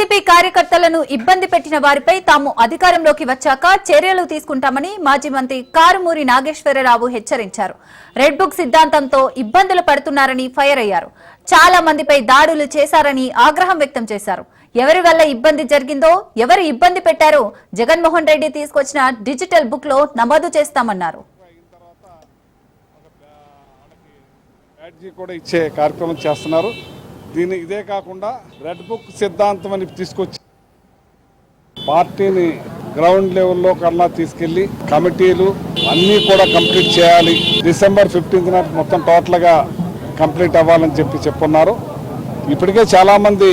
YCP కార్యకర్తలను ఇబ్బంది పెట్టిన వారిపై తాము అధికారంలోకి వచ్చాక చర్యలు తీసుకుంటామని మాజీ మంత్రి కారుమూరి నాగేశ్వరరావు హెచ్చరించారు. రెడ్ బుక్ సిద్ధాంతంతో ఇబ్బందులు పడుతున్నారని ఫైర్ అయ్యారు. చాలా మందిపై దాడులు చేశారని ఆగ్రహం వ్యక్తం చేశారు. ఎవరి వల్ల ఇబ్బంది జరిగిందో ఎవరు ఇబ్బంది పెట్టారో జగన్మోహన్ రెడ్డి తీసుకొచ్చిన డిజిటల్ బుక్లో నమోదు చేస్తామన్నారు. కూడా ఇచ్చే కార్యక్రమం చేస్తున్నారు. దీని ఇదే కాకుండా రెడ్ బుక్ సిద్ధాంతం అని తీసుకొచ్చి పార్టీని గ్రౌండ్ లెవెల్లో కన్నా తీసుకెళ్ళి కమిటీలు అన్నీ కూడా కంప్లీట్ చేయాలి. డిసెంబర్ ఫిఫ్టీన్త్ నాటి మొత్తం టోటల్గా కంప్లీట్ అవ్వాలని చెప్పి చెప్పున్నారు. ఇప్పటికే చాలామంది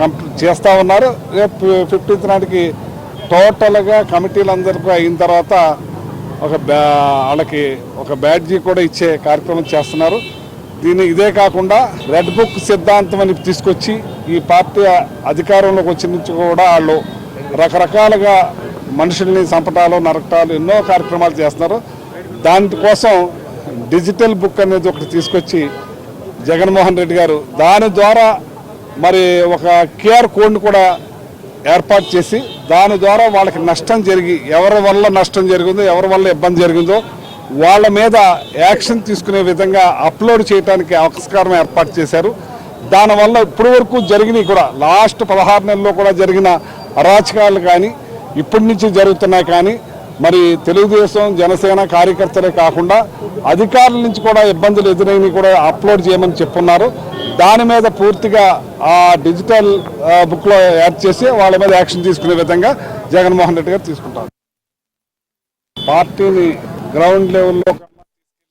కంప్లీట్ చేస్తూ ఉన్నారు. రేపు ఫిఫ్టీన్త్ నాటికి టోటల్గా కమిటీలందరికీ అయిన తర్వాత ఒక బ్యా వాళ్ళకి ఒక బ్యాడ్జీ కూడా ఇచ్చే కార్యక్రమం చేస్తున్నారు. దీని ఇదే కాకుండా రెడ్ బుక్ సిద్ధాంతం అని తీసుకొచ్చి ఈ పార్టీ అధికారంలోకి వచ్చిన నుంచి కూడా వాళ్ళు రకరకాలుగా మనుషుల్ని చంపటాలు నరకటాలు ఎన్నో కార్యక్రమాలు చేస్తున్నారు. దానికోసం డిజిటల్ బుక్ అనేది ఒకటి తీసుకొచ్చి జగన్మోహన్ రెడ్డి గారు దాని ద్వారా మరి ఒక క్యూఆర్ కోడ్ని కూడా ఏర్పాటు చేసి దాని ద్వారా వాళ్ళకి నష్టం జరిగి ఎవరి వల్ల నష్టం జరిగిందో ఎవరి వల్ల ఇబ్బంది జరిగిందో వాళ్ళ మీద యాక్షన్ తీసుకునే విధంగా అప్లోడ్ చేయడానికి ఆస్కారం ఏర్పాటు చేశారు. దానివల్ల ఇప్పటి వరకు జరిగినవి కూడా లాస్ట్ పదహారు నెలల్లో కూడా జరిగిన అరాచకాలు కానీ ఇప్పటి నుంచి జరుగుతున్నాయి కానీ మరి తెలుగుదేశం జనసేన కార్యకర్తలే కాకుండా అధికారుల నుంచి కూడా ఇబ్బందులు ఎదురైనవి కూడా అప్లోడ్ చేయమని చెప్పున్నారు. దాని మీద పూర్తిగా ఆ డిజిటల్ బుక్లో యాడ్ చేసి వాళ్ళ మీద యాక్షన్ తీసుకునే విధంగా జగన్మోహన్ రెడ్డి గారు తీసుకుంటారు. పార్టీని గ్రౌండ్ లెవెల్లో